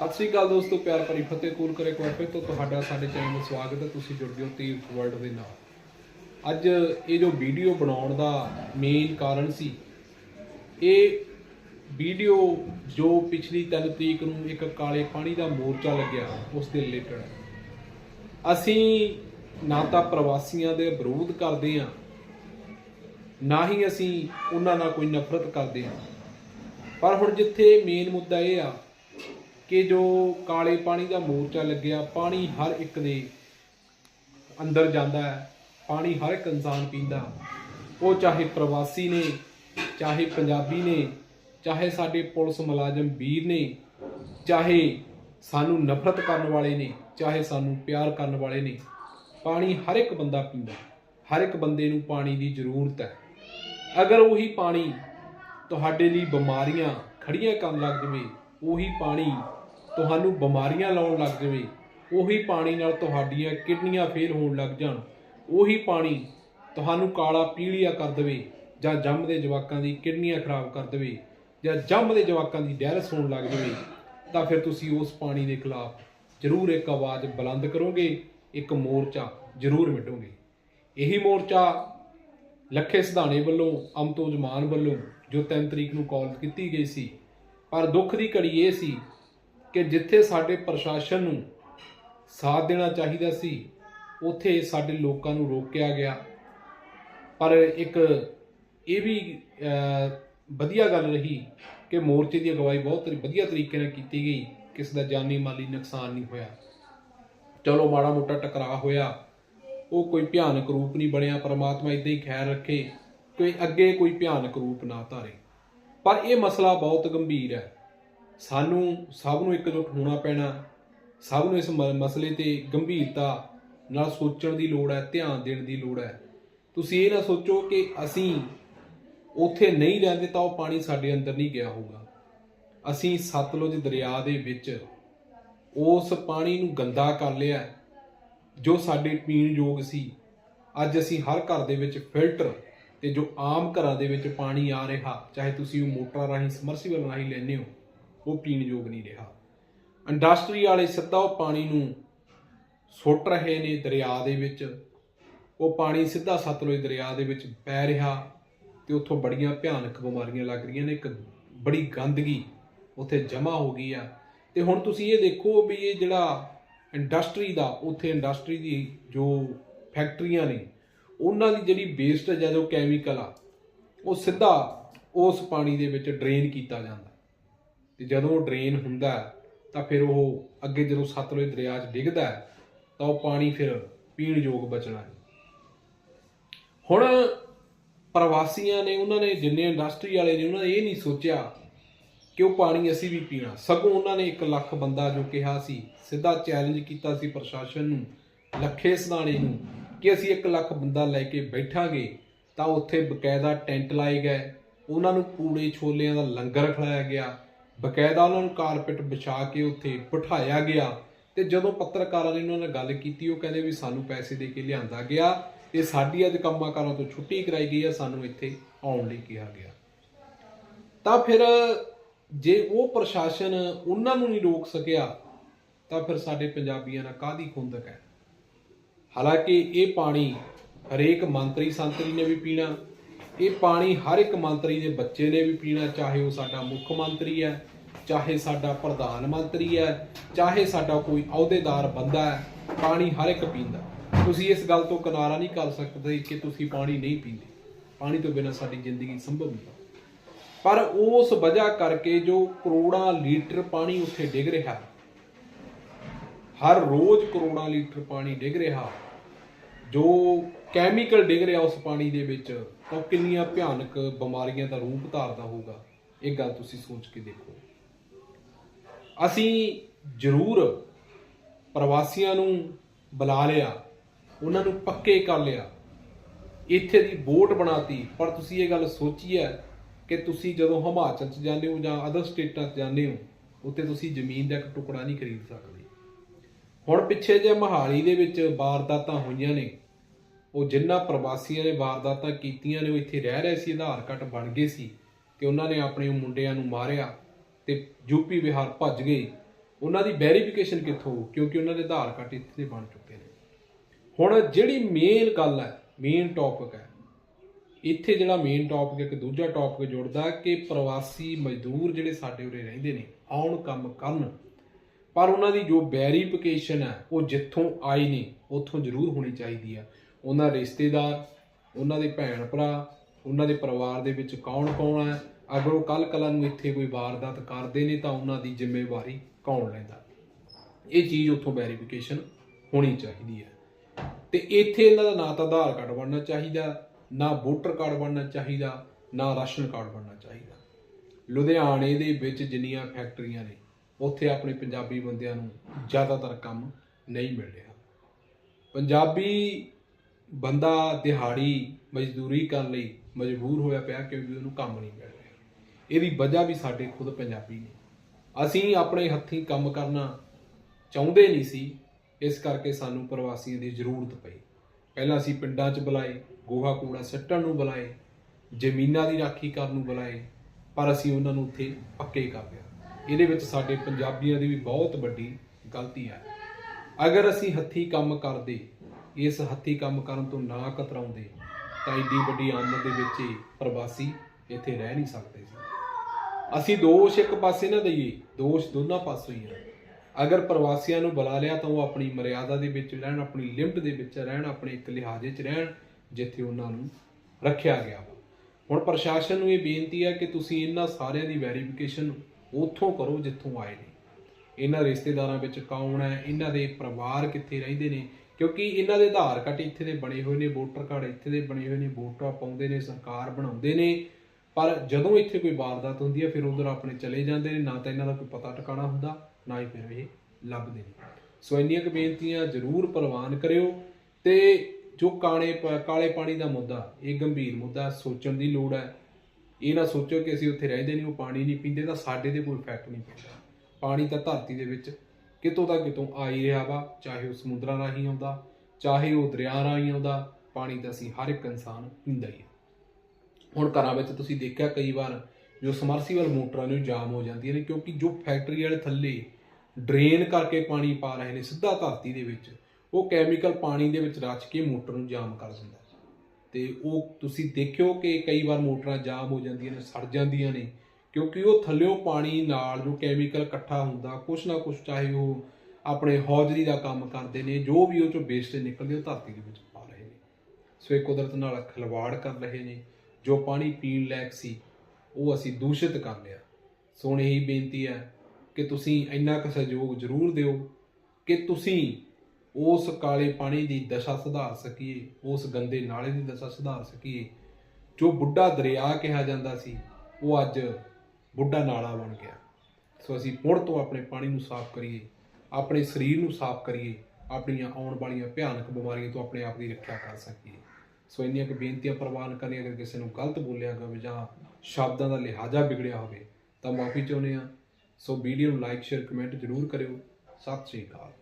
ਸਤਿ ਸ੍ਰੀ ਅਕਾਲ ਦੋਸਤੋ, ਪਿਆਰ ਭਰੀ ਫਤਿਹ ਕੂਲ ਕਰੇ ਇੱਕ ਵਾਰ ਫਿਰ ਤੋਂ। ਤੁਹਾਡਾ ਸਾਡੇ ਚੈਨਲ ਵਿੱਚ ਸਵਾਗਤ ਹੈ, ਤੁਸੀਂ ਜੁੜ ਗਏ ਹੋ ਤੀਰਥ ਵਰਲਡ ਦੇ ਨਾਲ। ਅੱਜ ਇਹ ਜੋ ਵੀਡੀਓ ਬਣਾਉਣ ਦਾ ਮੇਨ ਕਾਰਨ ਸੀ, ਇਹ ਵੀਡੀਓ ਜੋ ਪਿਛਲੀ 3 ਤਰੀਕ ਨੂੰ ਇੱਕ ਕਾਲੇ ਪਾਣੀ ਦਾ ਮੋਰਚਾ ਲੱਗਿਆ, ਉਸ ਦੇ ਰਿਲੇਟਡ ਹੈ। ਅਸੀਂ ਨਾ ਤਾਂ ਪ੍ਰਵਾਸੀਆਂ ਦੇ ਵਿਰੋਧ ਕਰਦੇ ਹਾਂ, ਨਾ ਹੀ ਅਸੀਂ ਉਹਨਾਂ ਨਾਲ ਕੋਈ ਨਫ਼ਰਤ ਕਰਦੇ ਹਾਂ। ਪਰ ਹੁਣ ਜਿੱਥੇ ਮੇਨ ਮੁੱਦਾ ਇਹ ਆ ਕਿ ਜੋ ਕਾਲੇ ਪਾਣੀ ਦਾ ਮੋਰਚਾ ਲੱਗਿਆ, ਪਾਣੀ ਹਰ ਇੱਕ ਦੇ ਅੰਦਰ ਜਾਂਦਾ ਹੈ, ਪਾਣੀ ਹਰ ਇੱਕ ਇਨਸਾਨ ਪੀਂਦਾ ਉਹ ਚਾਹੇ ਪ੍ਰਵਾਸੀ ਨੇ, ਚਾਹੇ ਪੰਜਾਬੀ ਨੇ, ਚਾਹੇ ਸਾਡੇ ਪੁਲਿਸ ਮੁਲਾਜ਼ਮ ਵੀਰ ਨੇ, ਚਾਹੇ ਸਾਨੂੰ ਨਫ਼ਰਤ ਕਰਨ ਵਾਲੇ ਨੇ, ਚਾਹੇ ਸਾਨੂੰ ਪਿਆਰ ਕਰਨ ਵਾਲੇ ਨੇ, ਪਾਣੀ ਹਰ ਇੱਕ ਬੰਦਾ ਪੀਂਦਾ ਹਰ ਇੱਕ ਬੰਦੇ ਨੂੰ ਪਾਣੀ ਦੀ ਜ਼ਰੂਰਤ ਹੈ। ਅਗਰ ਉਹੀ ਪਾਣੀ ਤੁਹਾਡੇ ਲਈ ਬਿਮਾਰੀਆਂ ਖੜੀਆਂ ਕਰਨ ਲੱਗ ਜਵੇ, ਉਹੀ ਪਾਣੀ ਤੁਹਾਨੂੰ ਬਿਮਾਰੀਆਂ ਲਾਉਣ ਲੱਗ ਜਵੇ, ਉਹੀ ਪਾਣੀ ਨਾਲ ਤੁਹਾਡੀਆਂ ਕਿਡਨੀਆਂ ਫੇਲ ਹੋਣ ਲੱਗ ਜਾਣ, ਉਹੀ ਪਾਣੀ ਤੁਹਾਨੂੰ ਕਾਲਾ ਪੀਲੀਆ ਕਰ ਦੇਵੇ ਜਾਂ ਜੰਮ ਦੇ ਜਵਾਕਾਂ ਦੀ ਕਿਡਨੀਆਂ ਖਰਾਬ ਕਰ ਦੇਵੇ ਜਾਂ ਜੰਮ ਦੇ ਜਵਾਕਾਂ ਦੀ ਡਾਇਲਸ ਹੋਣ ਲੱਗ ਜਵੇ, ਤਾਂ ਫਿਰ ਤੁਸੀਂ ਉਸ ਪਾਣੀ ਦੇ ਖਿਲਾਫ ਜ਼ਰੂਰ ਇੱਕ ਆਵਾਜ਼ ਬੁਲੰਦ ਕਰੋਗੇ, ਇੱਕ ਮੋਰਚਾ ਜ਼ਰੂਰ ਮਿਟੋਗੇ ਇਹੀ ਮੋਰਚਾ ਲੱਖੇ ਸਿਧਾਣੇ ਵੱਲੋਂ ਅਮਤੋ ਜਮਾਨ ਵੱਲੋਂ ਜੋ 3 ਤਰੀਕ ਨੂੰ ਕਾਲ ਕੀਤੀ ਗਈ ਸੀ, ਪਰ ਦੁੱਖ ਦੀ ਘੜੀ ਇਹ ਸੀ ਕਿ ਜਿੱਥੇ ਸਾਡੇ ਪ੍ਰਸ਼ਾਸਨ ਨੂੰ ਸਾਥ ਦੇਣਾ ਚਾਹੀਦਾ ਸੀ, ਉੱਥੇ ਸਾਡੇ ਲੋਕਾਂ ਨੂੰ ਰੋਕਿਆ ਗਿਆ। ਪਰ ਇੱਕ ਇਹ ਵੀ ਵਧੀਆ ਗੱਲ ਰਹੀ ਕਿ ਮੋਰਚੇ ਦੀ ਅਗਵਾਈ ਬਹੁਤ ਵਧੀਆ ਤਰੀਕੇ ਨਾਲ ਕੀਤੀ ਗਈ। ਕਿਸੇ ਦਾ ਜਾਨੀ ਮਾਲੀ ਨੁਕਸਾਨ ਨਹੀਂ ਹੋਇਆ। ਚਲੋ, ਮਾੜਾ ਮੋਟਾ ਟਕਰਾਅ ਹੋਇਆ। ਉਹ ਕੋਈ ਭਿਆਨਕ ਰੂਪ ਨਹੀਂ ਬਣਿਆ। ਪਰਮਾਤਮਾ ਇਦਾਂ ਹੀ ਖੈਰ ਰੱਖੇ ਕਿ ਅੱਗੇ ਕੋਈ ਭਿਆਨਕ ਰੂਪ ਨਾ ਧਾਰੇ। ਪਰ ਇਹ ਮਸਲਾ ਬਹੁਤ ਗੰਭੀਰ ਹੈ। ਸਾਨੂੰ ਸਭ ਨੂੰ ਇਕਜੁੱਟ ਹੋਣਾ ਪੈਣਾ। ਸਭ ਨੂੰ ਇਸ ਮ- ਮਸਲੇ ਤੇ ਗੰਭੀਰਤਾ ਨਾਲ ਸੋਚਣ ਦੀ ਲੋੜ ਹੈ, ਧਿਆਨ ਦੇਣ ਦੀ ਲੋੜ ਹੈ। ਤੁਸੀਂ ਇਹ ਨਾ ਸੋਚੋ ਕਿ ਅਸੀਂ ਉੱਥੇ ਨਹੀਂ ਰਹਿੰਦੇ ਤਾਂ ਉਹ ਪਾਣੀ ਸਾਡੇ ਅੰਦਰ ਨਹੀਂ ਗਿਆ ਹੋਊਗਾ। ਅਸੀਂ ਸਤਲੁਜ ਦਰਿਆ ਦੇ ਵਿੱਚ ਉਸ ਪਾਣੀ ਨੂੰ ਗੰਦਾ ਕਰ ਲਿਆ ਜੋ ਸਾਡੇ ਪੀਣ ਯੋਗ ਸੀ। ਅੱਜ ਅਸੀਂ ਹਰ ਘਰ ਦੇ ਵਿੱਚ ਫਿਲਟਰ ਤੇ ਜੋ ਆਮ ਘਰਾਂ ਦੇ ਵਿੱਚ ਪਾਣੀ ਆ ਰਿਹਾ, ਚਾਹੇ ਤੁਸੀਂ ਉਹ ਮੋਟਰ ਰਾਹੀਂ, ਸਮਰਸੀਬਲ ਰਾਹੀਂ ਲੈਂਦੇ ਹੋ ਉਹ ਪੀਣ ਯੋਗ ਨਹੀਂ ਰਿਹਾ। ਇੰਡਸਟਰੀ ਵਾਲੇ ਸਿੱਧਾ ਉਹ ਪਾਣੀ ਨੂੰ ਸੁੱਟ ਰਹੇ ਨੇ ਦਰਿਆ ਦੇ ਵਿੱਚ। ਉਹ ਪਾਣੀ ਸਿੱਧਾ ਸਤਲੁਜ ਦਰਿਆ ਦੇ ਵਿੱਚ ਪੈ ਰਿਹਾ ਤੇ ਉੱਥੋਂ ਬੜੀਆਂ ਭਿਆਨਕ ਬਿਮਾਰੀਆਂ ਲੱਗ ਰਹੀਆਂ ਨੇ। ਇੱਕ ਬੜੀ ਗੰਦਗੀ ਉੱਥੇ ਜਮ੍ਹਾਂ ਹੋ ਗਈ ਆ। ਤੇ ਹੁਣ ਤੁਸੀਂ ਇਹ ਦੇਖੋ ਵੀ ਇਹ ਜਿਹੜਾ ਇੰਡਸਟਰੀ ਦਾ, ਉੱਥੇ ਇੰਡਸਟਰੀ ਦੀ ਜੋ ਫੈਕਟਰੀਆਂ ਨੇ, ਉਹਨਾਂ ਦੀ ਜਿਹੜੀ ਵੇਸਟੇਜ ਹੈ ਜੋ ਕੈਮੀਕਲ ਆ, ਉਹ ਸਿੱਧਾ ਉਸ ਪਾਣੀ ਦੇ ਵਿੱਚ ਡਰੇਨ ਕੀਤਾ ਜਾਂਦਾ। ਤੇ ਜਦੋਂ ਉਹ ਡਰੇਨ ਹੁੰਦਾ ਤਾਂ ਫਿਰ ਉਹ ਅੱਗੇ ਜਦੋਂ ਸਤਲੁਜ ਦਰਿਆ 'ਚ ਡਿੱਗਦਾ ਤਾਂ ਉਹ ਪਾਣੀ ਫਿਰ ਪੀਣ ਯੋਗ ਬਚਣਾ ਹੁਣ ਪ੍ਰਵਾਸੀਆਂ ਨੇ, ਉਹਨਾਂ ਨੇ ਜਿੰਨੇ ਇੰਡਸਟਰੀ ਵਾਲੇ ਨੇ, ਉਹਨਾਂ ਨੇ ਇਹ ਨਹੀਂ ਸੋਚਿਆ ਕਿ ਉਹ ਪਾਣੀ ਅਸੀਂ ਵੀ ਪੀਣਾ। ਸਗੋਂ ਉਹਨਾਂ ਨੇ 1 ਲੱਖ ਬੰਦਾ ਜੋ ਕਿਹਾ ਸੀ, ਸਿੱਧਾ ਚੈਲੰਜ ਕੀਤਾ ਸੀ ਪ੍ਰਸ਼ਾਸਨ ਨੂੰ, ਲੱਖੇ ਸਦਾਣੇ ਨੂੰ, ਕਿ ਅਸੀਂ 1 ਲੱਖ ਬੰਦਾ ਲੈ ਕੇ ਬੈਠਾਂਗੇ, ਤਾਂ ਉੱਥੇ ਬਕਾਇਦਾ ਟੈਂਟ ਲਾਏ ਗਏ। ਉਹਨਾਂ ਨੂੰ ਪੂੜੇ ਛੋਲਿਆਂ ਦਾ ਲੰਗਰ ਖਿਲਾਇਆ ਗਿਆ। ਬਕਾਇਦਾ ਉਹਨਾਂ ਨੂੰ ਕਾਰਪੈਟ ਵਿਛਾ ਕੇ ਉੱਥੇ ਬਿਠਾਇਆ ਗਿਆ ਤੇ ਜਦੋਂ ਪੱਤਰਕਾਰਾਂ ਨੇ ਉਹਨਾਂ ਨਾਲ ਗੱਲ ਕੀਤੀ, ਉਹ ਕਹਿੰਦੇ ਵੀ ਸਾਨੂੰ ਪੈਸੇ ਦੇ ਕੇ ਲਿਆਂਦਾ ਗਿਆ ਤੇ ਸਾਡੀ ਅੱਜ ਕੰਮਾਂ ਕਾਰਾਂ ਤੋਂ ਛੁੱਟੀ ਕਰਾਈ ਗਈ ਆ, ਸਾਨੂੰ ਇੱਥੇ ਆਉਣ ਲਈ ਕਿਹਾ ਗਿਆ। ਤਾਂ ਫਿਰ ਜੇ ਉਹ ਪ੍ਰਸ਼ਾਸਨ ਉਹਨਾਂ ਨੂੰ ਨਹੀਂ ਰੋਕ ਸਕਿਆ, ਤਾਂ ਫਿਰ ਸਾਡੇ ਪੰਜਾਬੀਆਂ ਨਾਲ ਕਾਦੀ ਖੁੰਦਕ ਹੈ? ਹਾਲਾਂਕਿ ਇਹ ਪਾਣੀ ਹਰੇਕ ਮੰਤਰੀ ਸੰਤਰੀ ਨੇ ਵੀ ਪੀਣਾ ਇਹ ਪਾਣੀ ਹਰ ਇੱਕ ਮੰਤਰੀ ਦੇ ਬੱਚੇ ਨੇ ਵੀ ਪੀਣਾ, ਚਾਹੇ ਉਹ ਸਾਡਾ ਮੁੱਖ ਮੰਤਰੀ ਹੈ, ਚਾਹੇ ਸਾਡਾ ਪ੍ਰਧਾਨ ਮੰਤਰੀ ਹੈ, ਚਾਹੇ ਸਾਡਾ ਕੋਈ ਅਹੁਦੇਦਾਰ ਬੰਦਾ ਹੈ, ਪਾਣੀ ਹਰ ਇੱਕ ਪੀਂਦਾ। ਤੁਸੀਂ ਇਸ ਗੱਲ ਤੋਂ ਕਿਨਾਰਾ ਨਹੀਂ ਕਰ ਸਕਦੇ ਕਿ ਤੁਸੀਂ ਪਾਣੀ ਨਹੀਂ ਪੀਂਦੇ। ਪਾਣੀ ਤੋਂ ਬਿਨਾਂ ਸਾਡੀ ਜ਼ਿੰਦਗੀ ਸੰਭਵ ਨਹੀਂ। ਪਰ ਉਸ ਵਜ੍ਹਾ ਕਰਕੇ ਜੋ ਕਰੋੜਾਂ ਲੀਟਰ ਪਾਣੀ ਉੱਥੇ ਡਿੱਗ ਰਿਹਾ ਹਰ ਰੋਜ਼ ਕਰੋੜਾਂ ਲੀਟਰ ਪਾਣੀ ਡਿੱਗ ਰਿਹਾ, ਜੋ ਕੈਮੀਕਲ ਡਿੱਗ ਰਿਹਾ ਉਸ ਪਾਣੀ ਦੇ ਵਿੱਚ ਤਾਂ ਉਹ ਕਿੰਨੀਆਂ ਭਿਆਨਕ ਬਿਮਾਰੀਆਂ ਦਾ ਰੂਪ ਧਾਰਦਾ ਹੋਊਗਾ, ਇਹ ਗੱਲ ਤੁਸੀਂ ਸੋਚ ਕੇ ਦੇਖੋ। ਅਸੀਂ ਜ਼ਰੂਰ ਪ੍ਰਵਾਸੀਆਂ ਨੂੰ ਬੁਲਾ ਲਿਆ, ਉਹਨਾਂ ਨੂੰ ਪੱਕੇ ਕਰ ਲਿਆ, ਇੱਥੇ ਦੀ ਵੋਟ ਬਣਾਤੀ, ਪਰ ਤੁਸੀਂ ਇਹ ਗੱਲ ਸੋਚੀ ਹੈ ਕਿ ਤੁਸੀਂ ਜਦੋਂ ਹਿਮਾਚਲ ਚ ਜਾਂਦੇ ਹੋ ਜਾਂ ਅਦਰ ਸਟੇਟਾਂ ਚ ਜਾਂਦੇ ਹੋ, ਉੱਥੇ ਤੁਸੀਂ ਜ਼ਮੀਨ ਦਾ ਇੱਕ ਟੁਕੜਾ ਨਹੀਂ ਖਰੀਦ ਸਕਦੇ। ਹੁਣ ਪਿੱਛੇ ਜੇ ਮਹਾਲੀ ਦੇ ਵਿੱਚ ਵਾਰਦਾਤਾਂ ਹੋਈਆਂ ਨੇ ਉਹ ਜਿੰਨਾ ਪ੍ਰਵਾਸੀਆਂ ਨੇ ਵਾਰਦਾਤਾਂ ਕੀਤੀਆਂ ਨੇ, ਉਹ ਇੱਥੇ ਰਹਿ ਰਹੇ ਸੀ, ਆਧਾਰ ਕਾਰਡ ਬਣ ਗਏ ਸੀ ਤੇ ਉਹਨਾਂ ਨੇ ਆਪਣੇ ਮੁੰਡਿਆਂ ਨੂੰ ਮਾਰਿਆ ਤੇ ਯੂਪੀ ਬਿਹਾਰ ਭੱਜ ਗਏ। ਉਹਨਾਂ ਦੀ ਵੈਰੀਫਿਕੇਸ਼ਨ ਕਿੱਥੋਂ ਕਿਉਂਕਿ ਉਹਨਾਂ ਦੇ ਆਧਾਰ ਕਾਰਡ ਇੱਥੇ ਬਣ ਚੁੱਕੇ ਨੇ। ਹੁਣ ਜਿਹੜੀ ਮੇਨ ਗੱਲ ਹੈ ਮੇਨ ਟੌਪਿਕ ਹੈ, ਇੱਥੇ ਜਿਹੜਾ ਮੇਨ ਟੌਪਿਕ ਇੱਕ ਦੂਜਾ ਟੌਪਿਕ ਜੁੜਦਾ ਕਿ ਪ੍ਰਵਾਸੀ ਮਜ਼ਦੂਰ ਜਿਹੜੇ ਸਾਡੇ ਉਰੇ ਰਹਿੰਦੇ ਨੇ, ਆਉਣ ਕੰਮ ਕਰਨ, ਪਰ ਉਹਨਾਂ ਦੀ ਜੋ ਵੈਰੀਫਿਕੇਸ਼ਨ ਹੈ, ਉਹ ਜਿੱਥੋਂ ਆਈ ਨਹੀਂ। ਉੱਥੋਂ ਜ਼ਰੂਰ ਹੋਣੀ ਚਾਹੀਦੀ ਆ। ਉਹਨਾਂ ਰਿਸ਼ਤੇਦਾਰ, ਉਹਨਾਂ ਦੇ ਭੈਣ ਭਰਾ, ਉਹਨਾਂ ਦੇ ਪਰਿਵਾਰ ਦੇ ਵਿੱਚ ਕੌਣ ਕੌਣ ਹੈ ਅਗਰ ਉਹ ਕੱਲ ਕਲਾ ਨੂੰ ਇੱਥੇ ਕੋਈ ਵਾਰਦਾਤ ਕਰਦੇ ਨੇ ਤਾਂ ਉਹਨਾਂ ਦੀ ਜ਼ਿੰਮੇਵਾਰੀ ਕੌਣ ਲੈਂਦਾ? ਇਹ ਚੀਜ਼ ਉੱਥੋਂ ਵੈਰੀਫਿਕੇਸ਼ਨ ਹੋਣੀ ਚਾਹੀਦੀ ਹੈ ਤੇ ਇੱਥੇ ਇਹਨਾਂ ਦਾ ਨਾ ਤਾਂ ਆਧਾਰ ਕਾਰਡ ਬਣਨਾ ਚਾਹੀਦਾ, ਨਾ ਵੋਟਰ ਕਾਰਡ ਬਣਨਾ ਚਾਹੀਦਾ, ਨਾ ਰਾਸ਼ਨ ਕਾਰਡ ਬਣਨਾ ਚਾਹੀਦਾ। ਲੁਧਿਆਣੇ ਦੇ ਵਿੱਚ ਜਿੰਨੀਆਂ ਫੈਕਟਰੀਆਂ ਨੇ, ਉੱਥੇ ਆਪਣੇ ਪੰਜਾਬੀ ਬੰਦਿਆਂ ਨੂੰ ਜ਼ਿਆਦਾਤਰ ਕੰਮ ਨਹੀਂ ਮਿਲ ਰਿਹਾ। ਪੰਜਾਬੀ ਬੰਦਾ ਦਿਹਾੜੀ ਮਜ਼ਦੂਰੀ ਕਰਨ ਲਈ ਮਜਬੂਰ ਹੋਇਆ ਪਿਆ ਕਿਉਂਕਿ ਉਹਨੂੰ ਕੰਮ ਨਹੀਂ ਮਿਲ ਰਿਹਾ। ਇਹਦੀ ਵਜ੍ਹਾ ਵੀ ਸਾਡੇ ਖੁਦ ਪੰਜਾਬੀ ਨੇ। ਅਸੀਂ ਆਪਣੇ ਹੱਥੀਂ ਕੰਮ ਕਰਨਾ ਚਾਹੁੰਦੇ ਨਹੀਂ ਸੀ, ਇਸ ਕਰਕੇ ਸਾਨੂੰ ਪ੍ਰਵਾਸੀਆਂ ਦੀ ਜ਼ਰੂਰਤ ਪਈ। ਪਹਿਲਾਂ ਅਸੀਂ ਪਿੰਡਾਂ 'ਚ ਬੁਲਾਏ, ਗੋਹਾ ਕੂੜਾ ਸੱਟਣ ਨੂੰ ਬੁਲਾਏ, ਜ਼ਮੀਨਾਂ ਦੀ ਰਾਖੀ ਕਰਨ ਨੂੰ ਬੁਲਾਏ, ਪਰ ਅਸੀਂ ਉਹਨਾਂ ਨੂੰ ਉੱਥੇ ਪੱਕੇ ਕਰ ਲਿਆ। ਇਹਦੇ ਵਿੱਚ ਸਾਡੇ ਪੰਜਾਬੀਆਂ ਦੀ ਵੀ ਬਹੁਤ ਵੱਡੀ ਗਲਤੀ ਹੈ। ਅਗਰ ਅਸੀਂ ਹੱਥੀ ਕੰਮ ਕਰਦੇ, ਇਸ ਹੱਥੀ ਕੰਮ ਕਰਨ ਤੋਂ ਨਾ ਕਤਰਾਉਂਦੇ, ਤਾਂ ਏਡੀ ਵੱਡੀ ਆਮਦ ਦੇ ਵਿੱਚ ਹੀ ਪ੍ਰਵਾਸੀ ਇੱਥੇ ਰਹਿ ਨਹੀਂ ਸਕਦੇ ਸੀ ਅਸੀਂ ਦੋਸ਼ ਇੱਕ ਪਾਸੇ ਨਾ ਦਈਏ, ਦੋਸ਼ ਦੋਨਾਂ ਪਾਸੋਂ ਹੀ ਹੈ ਅਗਰ ਪ੍ਰਵਾਸੀਆਂ ਨੂੰ ਬੁਲਾ ਲਿਆ ਤਾਂ ਉਹ ਆਪਣੀ ਮਰਿਆਦਾ ਦੇ ਵਿੱਚ ਰਹਿਣ, ਆਪਣੀ ਲਿਮਟ ਦੇ ਵਿੱਚ ਰਹਿਣ, ਆਪਣੇ ਇੱਕ ਲਿਹਾਜ਼ੇ 'ਚ ਰਹਿਣ, ਜਿੱਥੇ ਉਹਨਾਂ ਨੂੰ ਰੱਖਿਆ ਗਿਆ ਵਾ। ਹੁਣ ਪ੍ਰਸ਼ਾਸਨ ਨੂੰ ਇਹ ਬੇਨਤੀ ਹੈ ਕਿ ਤੁਸੀਂ ਇਹਨਾਂ ਸਾਰਿਆਂ ਦੀ ਵੈਰੀਫਿਕੇਸ਼ਨ ਉੱਥੋਂ ਕਰੋ ਜਿੱਥੋਂ ਆਏ ਨੇ। ਇਹਨਾਂ ਰਿਸ਼ਤੇਦਾਰਾਂ ਵਿੱਚ ਕੌਣ ਹੈ, ਇਹਨਾਂ ਦੇ ਪਰਿਵਾਰ ਕਿੱਥੇ ਰਹਿੰਦੇ ਨੇ? ਕਿਉਂਕਿ ਇਹਨਾਂ ਦੇ ਆਧਾਰ ਕਾਰਡ ਇੱਥੇ ਦੇ ਬਣੇ ਹੋਏ ਨੇ, ਵੋਟਰ ਕਾਰਡ ਇੱਥੇ ਦੇ ਬਣੇ ਹੋਏ ਨੇ, ਵੋਟਾਂ ਪਾਉਂਦੇ ਨੇ, ਸਰਕਾਰ ਬਣਾਉਂਦੇ ਨੇ। ਪਰ ਜਦੋਂ ਇੱਥੇ ਕੋਈ ਵਾਰਦਾਤ ਹੁੰਦੀ ਹੈ, ਫਿਰ ਉਧਰ ਆਪਣੇ ਚਲੇ ਜਾਂਦੇ ਨੇ, ਨਾ ਤਾਂ ਇਹਨਾਂ ਦਾ ਕੋਈ ਪਤਾ ਟਿਕਾਣਾ ਹੁੰਦਾ, ਨਾ ਹੀ ਫਿਰ ਇਹ ਲੱਭਦੇ ਨੇ। ਸੋ ਇੰਨੀਆਂ ਕੁ ਬੇਨਤੀਆਂ ਜ਼ਰੂਰ ਪ੍ਰਵਾਨ ਕਰਿਓ ਤੇ ਜੋ ਕਾਲੇ ਕਾਲੇ ਪਾਣੀ ਦਾ ਮੁੱਦਾ, ਇਹ ਗੰਭੀਰ ਮੁੱਦਾ ਸੋਚਣ ਦੀ ਲੋੜ ਹੈ। ਇਹ ਨਾ ਸੋਚੋ ਕਿ ਅਸੀਂ ਉੱਥੇ ਰਹਿੰਦੇ ਨਹੀਂ, ਉਹ ਪਾਣੀ ਨਹੀਂ ਪੀਂਦੇ, ਤਾਂ ਸਾਡੇ ਤੇ ਕੋਈ ਇਫੈਕਟ ਨਹੀਂ ਪੈਂਦਾ। ਪਾਣੀ ਤਾਂ ਧਰਤੀ ਦੇ ਵਿੱਚ ਕਿਤੋਂ ਦਾ ਕਿਤੋਂ ਆ ਹੀ ਰਿਹਾ ਵਾ, ਚਾਹੇ ਉਹ ਸਮੁੰਦਰਾਂ ਰਾਹੀਂ ਆਉਂਦਾ, ਚਾਹੇ ਉਹ ਦਰਿਆ ਰਾਹੀਂ ਆਉਂਦਾ, ਪਾਣੀ ਤਾਂ ਅਸੀਂ ਹਰ ਇੱਕ ਇਨਸਾਨ ਪੀਂਦਾ ਹੀ ਹੈ ਹੁਣ ਘਰਾਂ ਵਿੱਚ ਤੁਸੀਂ ਦੇਖਿਆ ਕਈ ਵਾਰ ਜੋ ਸਮਰਸੀਬਲ ਮੋਟਰਾਂ ਨੂੰ ਜਾਮ ਹੋ ਜਾਂਦੀਆਂ ਨੇ, ਕਿਉਂਕਿ ਜੋ ਫੈਕਟਰੀ ਵਾਲੇ ਥੱਲੇ ਡਰੇਨ ਕਰਕੇ ਪਾਣੀ ਪਾ ਰਹੇ ਨੇ ਸਿੱਧਾ ਧਰਤੀ ਦੇ ਵਿੱਚ, ਉਹ ਕੈਮੀਕਲ ਪਾਣੀ ਦੇ ਵਿੱਚ ਰਚ ਕੇ ਮੋਟਰ ਨੂੰ ਜਾਮ ਕਰ ਦਿੰਦਾ ਹੈ। ਤੇ ਉਹ ਤੁਸੀਂ ਦੇਖਿਓ ਕਿ ਕਈ ਵਾਰ ਮੋਟਰਾਂ ਜਾਮ ਹੋ ਜਾਂਦੀਆਂ ਨੇ, ਸੜ ਜਾਂਦੀਆਂ ਨੇ ਕਿਉਂਕਿ ਉਹ ਥੱਲਿਓਂ ਪਾਣੀ ਨਾਲ ਜੋ ਕੈਮੀਕਲ ਇਕੱਠਾ ਹੁੰਦਾ, ਕੁਛ ਨਾ ਕੁਛ ਚਾਹੇ ਉਹ ਆਪਣੇ ਹੌਜ਼ਰੀ ਦਾ ਕੰਮ ਕਰਦੇ ਨੇ, ਜੋ ਵੀ ਉਹ ਚੋਂ ਵੇਸਟ ਨਿਕਲਦੇ, ਉਹ ਧਰਤੀ ਦੇ ਵਿੱਚ ਪਾ ਰਹੇ ਨੇ। ਸੋ ਇਹ ਕੁਦਰਤ ਨਾਲ ਖਿਲਵਾੜ ਕਰ ਰਹੇ ਨੇ। ਜੋ ਪਾਣੀ ਪੀਣ ਲਾਇਕ ਸੀ, ਉਹ ਅਸੀਂ ਦੂਸ਼ਿਤ ਕਰ ਲਿਆ। ਸੋ ਹੁਣ ਇਹੀ ਬੇਨਤੀ ਹੈ ਕਿ ਤੁਸੀਂ ਇੰਨਾ ਕੁ ਸਹਿਯੋਗ ਜ਼ਰੂਰ ਦਿਓ ਕਿ ਤੁਸੀਂ ਉਸ ਕਾਲੇ ਪਾਣੀ ਦੀ ਦਸ਼ਾ ਸੁਧਾਰ ਸਕੀਏ, ਉਸ ਗੰਦੇ ਨਾਲੇ ਦੀ ਦਸ਼ਾ ਸੁਧਾਰ ਸਕੀਏ। ਜੋ ਬੁੱਢਾ ਦਰਿਆ ਕਿਹਾ ਜਾਂਦਾ ਸੀ, ਉਹ ਅੱਜ ਬੁੱਢਾ ਨਾਲਾ ਬਣ ਗਿਆ। ਸੋ ਅਸੀਂ ਮੁੜ ਤੋਂ ਆਪਣੇ ਪਾਣੀ ਨੂੰ ਸਾਫ਼ ਕਰੀਏ, ਆਪਣੇ ਸਰੀਰ ਨੂੰ ਸਾਫ਼ ਕਰੀਏ, ਆਪਣੀਆਂ ਆਉਣ ਵਾਲੀਆਂ ਭਿਆਨਕ ਬਿਮਾਰੀਆਂ ਤੋਂ ਆਪਣੇ ਆਪ ਦੀ ਰੱਖਿਆ ਕਰ ਸਕੀਏ। ਸੋ ਇੰਨੀਆਂ ਕੁ ਬੇਨਤੀਆਂ ਪ੍ਰਵਾਨ ਕਰਨੀਆਂ ਅਗਰ ਕਿਸੇ ਨੂੰ ਗਲਤ ਬੋਲਿਆ ਗਿਆ ਜਾਂ ਸ਼ਬਦਾਂ ਦਾ ਲਿਹਾਜ਼ਾ ਵਿਗੜਿਆ ਹੋਵੇ, ਤਾਂ ਮਾਫੀ ਚਾਹੁੰਦੇ ਆ ਸੋ ਵੀਡੀਓ ਨੂੰ ਲਾਈਕ ਸ਼ੇਅਰ ਕਮੈਂਟ ਜ਼ਰੂਰ ਕਰਿਓ। ਸਤਿ ਸ਼੍ਰੀ ਅਕਾਲ।